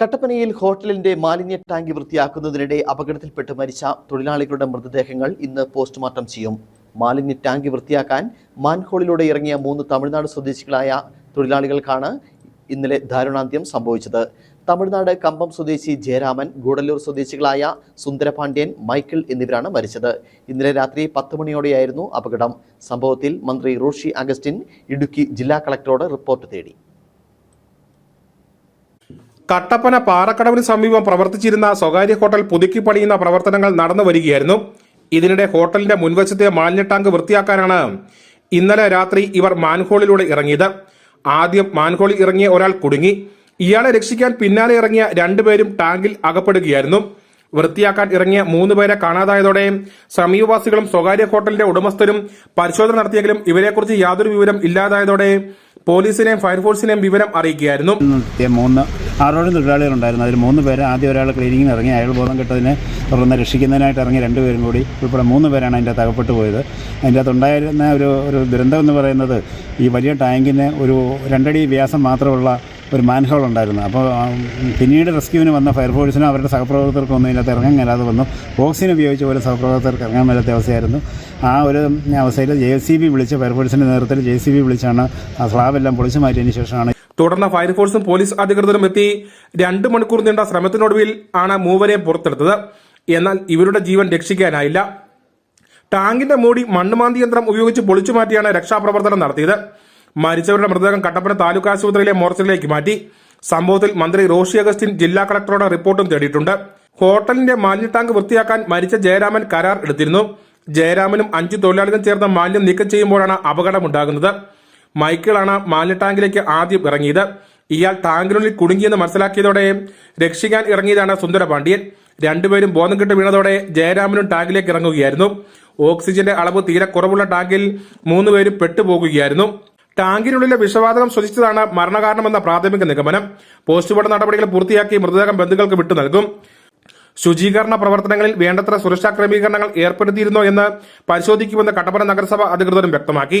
കട്ടപ്പനയിൽ ഹോട്ടലിന്റെ മാലിന്യ ടാങ്ക് വൃത്തിയാക്കുന്നതിനിടെ അപകടത്തിൽപ്പെട്ട് മരിച്ച തൊഴിലാളികളുടെ മൃതദേഹങ്ങൾ ഇന്ന് പോസ്റ്റ്മോർട്ടം ചെയ്യും. മാലിന്യ ടാങ്ക് വൃത്തിയാക്കാൻ മാൻഹോളിലൂടെ ഇറങ്ങിയ മൂന്ന് തമിഴ്നാട് സ്വദേശികളായ തൊഴിലാളികൾക്കാണ് ഇന്നലെ ദാരുണാന്ത്യം സംഭവിച്ചത്. തമിഴ്നാട് കമ്പം സ്വദേശി ജയരാമൻ ഗൂഡല്ലൂർ സ്വദേശികളായ സുന്ദരപാണ്ഡ്യൻ മൈക്കിൾ എന്നിവരാണ് മരിച്ചത്. ഇന്നലെ രാത്രി പത്ത് മണിയോടെയായിരുന്നു അപകടം. സംഭവത്തിൽ മന്ത്രി റോഷി അഗസ്റ്റിൻ ഇടുക്കി ജില്ലാ കളക്ടറോട് റിപ്പോർട്ട് തേടി. കട്ടപ്പന പാറക്കടവിന് സമീപം പ്രവർത്തിച്ചിരുന്ന സ്വകാര്യ ഹോട്ടൽ പുതുക്കി പണിയുന്ന പ്രവർത്തനങ്ങൾ നടന്നു വരികയായിരുന്നു. ഇതിനിടെ ഹോട്ടലിന്റെ മുൻവശത്തെ മാലിന്യ ടാങ്ക് വൃത്തിയാക്കാനാണ് ഇന്നലെ രാത്രി ഇവർ മാൻഹോളിലൂടെ ഇറങ്ങിയത്. ആദ്യം മാൻഹോളിൽ ഇറങ്ങിയ ഒരാൾ കുടുങ്ങി. ഇയാളെ രക്ഷിക്കാൻ പിന്നാലെ ഇറങ്ങിയ രണ്ടുപേരും ടാങ്കിൽ അകപ്പെടുകയായിരുന്നു. വൃത്തിയാക്കാൻ ഇറങ്ങിയ മൂന്ന് പേരെ കാണാതായതോടെ സമീപവാസികളും സ്വകാര്യ ഹോട്ടലിന്റെ ഉടമസ്ഥരും പരിശോധന നടത്തിയെങ്കിലും ഇവരെക്കുറിച്ച് യാതൊരു വിവരം ഇല്ലാതായതോടെ പോലീസിനെയും ഫയർഫോഴ്സിനെയും വിവരം അറിയിക്കുകയായിരുന്നു. മൂന്ന് ആറോളം തൊഴിലാളികളുണ്ടായിരുന്നു. അതിൽ മൂന്ന് പേര് ആദ്യം ഒരാൾ ക്ലീനിങ്ങിന് ഇറങ്ങി അയാൾ ബോധം കെട്ടതിനെ തുടർന്ന് രക്ഷിക്കുന്നതിനായിട്ട് ഇറങ്ങി രണ്ടുപേരും കൂടി ഉൾപ്പെടെ മൂന്ന് പേരാണ് അതിന്റെ അകപ്പെട്ടു പോയത്. അതിന്റെ അകത്ത് ഉണ്ടായിരുന്ന ഒരു ഒരു ദുരന്തം എന്ന് പറയുന്നത് ഈ വലിയ ടാങ്കിന് ഒരു രണ്ടടി വ്യാസം മാത്രമുള്ള ഒരു മാൻഹോൾ ഉണ്ടായിരുന്നു. അപ്പോൾ പിന്നീട് റെസ്ക്യൂവിന് വന്ന ഫയർഫോഴ്സിനും അവരുടെ സഹപ്രവർത്തകർക്കും ഒന്നും ഇതിനകത്ത് ഇറങ്ങാൻ മേലാതെ വന്നു. ഓക്സിജൻ ഉപയോഗിച്ച് പോലും സഹപ്രവർത്തകർക്ക് ഇറങ്ങാൻ മേലാത്ത അവസ്ഥയായിരുന്നു. ആ ഒരു അവസ്ഥയിൽ ജെ സി ബി വിളിച്ച് ഫയർഫോഴ്സിന്റെ നേതൃത്വത്തിൽ ജെ സി ബി വിളിച്ചാണ് ആ സ്ലാബെല്ലാം പൊളിച്ചു മാറ്റിയതിന് ശേഷമാണ് തുടർന്ന് ഫയർഫോഴ്സും പോലീസ് അധികൃതരും എത്തി. രണ്ട് മണിക്കൂർ നീണ്ട ശ്രമത്തിനൊടുവിൽ ആണ് മൂവരെയും പുറത്തെടുത്തത്. എന്നാൽ ഇവരുടെ ജീവൻ രക്ഷിക്കാനായില്ല. ടാങ്കിന്റെ മൂടി മണ്ണുമാന്തി യന്ത്രം ഉപയോഗിച്ച് പൊളിച്ചു മാറ്റിയാണ് രക്ഷാപ്രവർത്തനം നടത്തിയത്. മരിച്ചവരുടെ മൃതദേഹം കട്ടപ്പന താലൂക്ക് ആശുപത്രിയിലെ മോർച്ചറിലേക്ക് മാറ്റി. സംഭവത്തിൽ മന്ത്രി റോഷി അഗസ്റ്റിൻ ജില്ലാ കളക്ടറുടെ റിപ്പോർട്ടും തേടിയിട്ടുണ്ട്. ഹോട്ടലിന്റെ മാലിന്യ ടാങ്ക് വൃത്തിയാക്കാൻ മരിച്ച ജയരാമൻ കരാർ എടുത്തിരുന്നു. ജയരാമനും അഞ്ചു തൊഴിലാളികളും ചേർന്ന് മാലിന്യം നീക്കം ചെയ്യുമ്പോഴാണ് അപകടമുണ്ടാകുന്നത്. മൈക്കിളാണ് മാലിന്യ ടാങ്കിലേക്ക് ആദ്യം ഇറങ്ങിയത്. ഇയാൾ ടാങ്കിനുള്ളിൽ കുടുങ്ങിയെന്ന് മനസ്സിലാക്കിയതോടെ രക്ഷിക്കാൻ ഇറങ്ങിയതാണ് സുന്ദര പാണ്ഡ്യൻ രണ്ടുപേരും ബോധം കെട്ട് വീണതോടെ ജയരാമനും ടാങ്കിലേക്ക് ഇറങ്ങുകയായിരുന്നു. ഓക്സിജന്റെ അളവ് തീരെ കുറവുള്ള ടാങ്കിൽ മൂന്നുപേരും പെട്ടുപോകുകയായിരുന്നു. ടാങ്കിനുള്ളിലെ വിഷവാതകം ശ്വസിച്ചതാണ് മരണകാരണമെന്ന പ്രാഥമിക നിഗമനം. പോസ്റ്റ്മോർട്ടം നടപടികൾ പൂർത്തിയാക്കി മൃതദേഹം ബന്ധുക്കൾക്ക് വിട്ടു നൽകും. ശുചീകരണ പ്രവർത്തനങ്ങളിൽ വേണ്ടത്ര സുരക്ഷാ ക്രമീകരണങ്ങൾ ഏർപ്പെടുത്തിയിരുന്നോ എന്ന് പരിശോധിക്കുമെന്ന് കട്ടപ്പന നഗരസഭ അധികൃതരും വ്യക്തമാക്കി.